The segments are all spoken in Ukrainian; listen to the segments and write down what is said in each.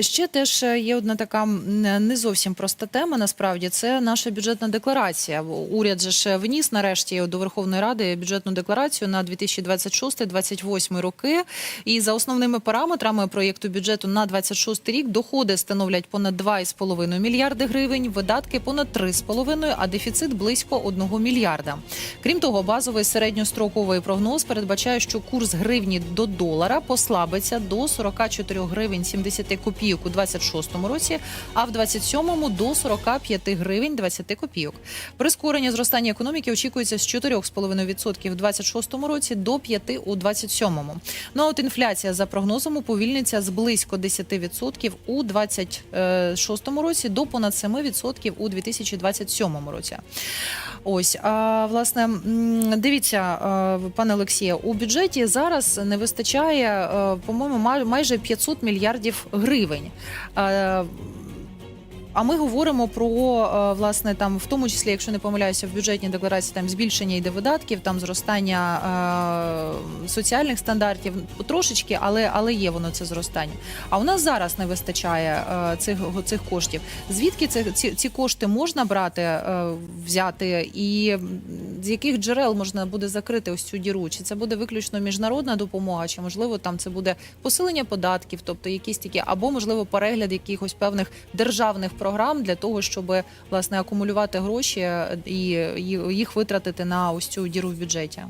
Ще теж е, є одна така не зовсім проста тема. Насправді це наша бюджетна декларація. Уряд же ж вніс нарешті до Верховної Ради бюджетну декларацію на 2026-2028 роки. І за основними параметрами проєкту бюджету на 26 рік доходи становлять понад 2,5 мільярди гривень, видатки понад 3,5, а дефіцит близько 1 мільярда. Крім того, базовий середньостроковий прогноз передбачає, що курс гривні до долара послабиться до 44 гривень 70 копійок у 26 році, а в 27-му до 45 гривень 20 копійок. Прискорення зростання економіки очікується з 4,5% в 26 році до 5 у 27-му. Ну а от інфляція за прогнозом уповільниться з близько 10% у 26 році до понад 7% у 2027 році. Ось а власне дивіться, пане Олексія, у бюджеті зараз не вистачає, е, по-моєму, май- майже 500 мільярдів гривень. А ми говоримо про е, власне там, в тому числі, якщо не помиляюся, в бюджетній декларації там збільшення йде видатків, там зростання е, соціальних стандартів трошечки, але але є воно це зростання. А у нас зараз не вистачає е, цих цих коштів. Звідки це ці, ці кошти можна брати, е, взяти, і з яких джерел можна буде закрити ось цю діру? Чи це буде виключно міжнародна допомога, чи можливо там це буде посилення податків, тобто якісь такі, або можливо перегляд якихось певних державних програм для того, щоб власне акумулювати гроші е, і їх витратити на ось цю діру в бюджеті?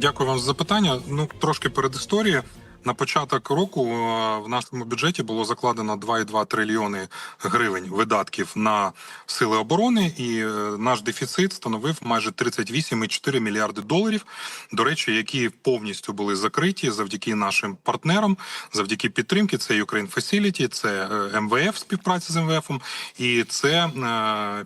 Дякую вам за запитання. Ну трошки перед історією. На початок року е, в нашому бюджеті було закладено 2,2 трильйони гривень видатків на сили оборони, і е, наш дефіцит становив майже 38,4 мільярди доларів. До речі, які повністю були закриті завдяки нашим партнерам, завдяки підтримки. Це Ukraine Facility, це е, МВФ співпраця з МВФ, і це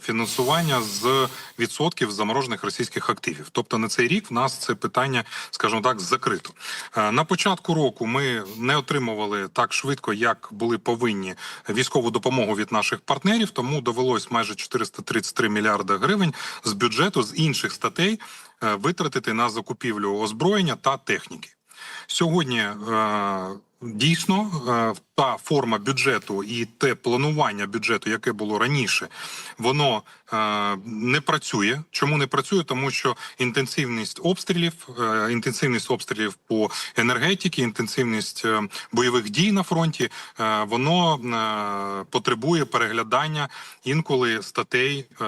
фінансування з відсотків заморожених російських активів. Тобто на цей рік в нас це питання, скажімо так, закрито. На початку року ми не отримували так швидко, як були повинні військову допомогу від наших партнерів. Тому довелось майже 433 мільярди гривень з бюджету з інших статей е, витратити на закупівлю озброєння та техніки. Сьогодні е, дійсно е, та форма бюджету і те планування бюджету, яке було раніше, воно не працює. Чому не працює? Тому що інтенсивність обстрілів, е, інтенсивність обстрілів по енергетиці, інтенсивність е, бойових дій на фронті, е, воно е, потребує переглядання інколи статей е,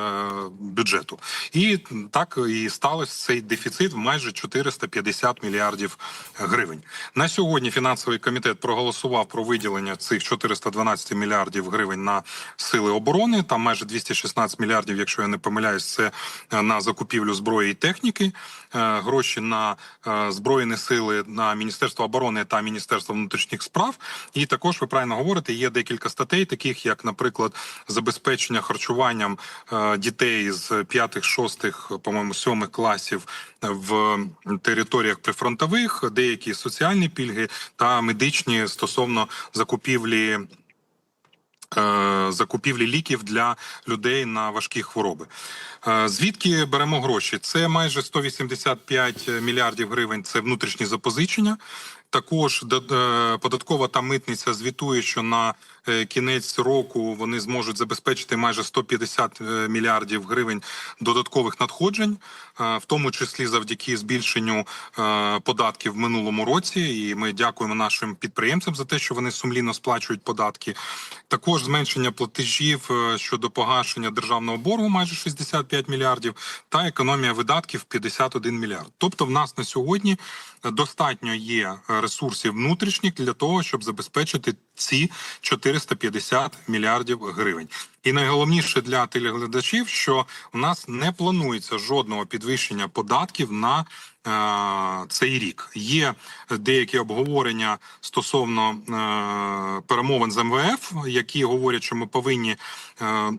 бюджету. І так і сталося цей дефіцит в майже 450 мільярдів гривень. На сьогодні фінансовий комітет проголосував про виділення цих 412 мільярдів гривень на сили оборони. Там майже 216 мільярдів, якщо я не помиляюсь, це е, на закупівлю зброї і техніки. Е, Гроші на е, збройні сили на Міністерство оборони та Міністерство внутрішніх справ. І також ви правильно говорите, є декілька статей, таких як, наприклад, забезпечення харчуванням дітей з 5-6, по-моєму, 7 класів в територіях прифронтових, деякі соціальні пільги та медичні стосовно закупівлі. Е, Закупівлі ліків для людей на важкі хвороби. Е, Звідки беремо гроші? Це майже 185 мільярдів гривень. Це внутрішні запозичення. Також е, податкова та митниця звітує, що на е, кінець року вони зможуть забезпечити майже 150 е, мільярдів гривень додаткових надходжень, в тому числі завдяки збільшенню податків в минулому році. І ми дякуємо нашим підприємцям за те, що вони сумлінно сплачують податки. Також зменшення платежів щодо погашення державного боргу майже 65 мільярдів, та економія видатків 51 мільярд. Тобто, в нас на сьогодні достатньо є ресурсів внутрішніх для того, щоб забезпечити ці 450 мільярдів гривень. І найголовніше для телеглядачів, що у нас не планується жодного підвищення податків на е, цей рік. Є деякі обговорення стосовно е, перемовин з МВФ, які говорять, що ми повинні. Е,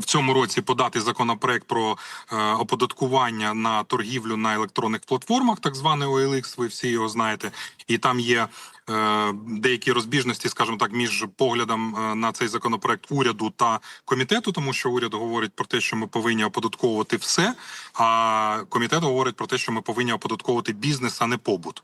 в цьому році подати законопроект про е, оподаткування на торгівлю на електронних платформах, так званий OLX, ви всі його знаєте, і там є деякі розбіжності, скажімо так, між поглядом е, на цей законопроект уряду та комітету, тому що уряд говорить про те, що ми повинні оподатковувати все, а комітет говорить про те, що ми повинні оподатковувати бізнес, а не побут.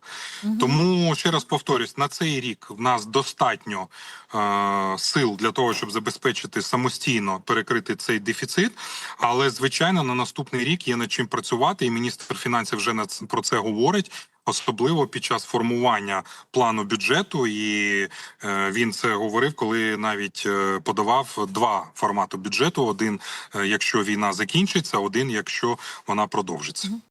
Тому ще раз повторюсь, на цей рік в нас достатньо е, сил для того, щоб забезпечити самостійно перекрити цей дефіцит. Але звичайно, на наступний рік є над чим працювати, і міністр фінансів вже про це говорить. Особливо під час формування плану бюджету, і е, він це говорив, коли навіть е, подавав два формати бюджету: один, е, якщо війна закінчиться, один, якщо вона продовжиться.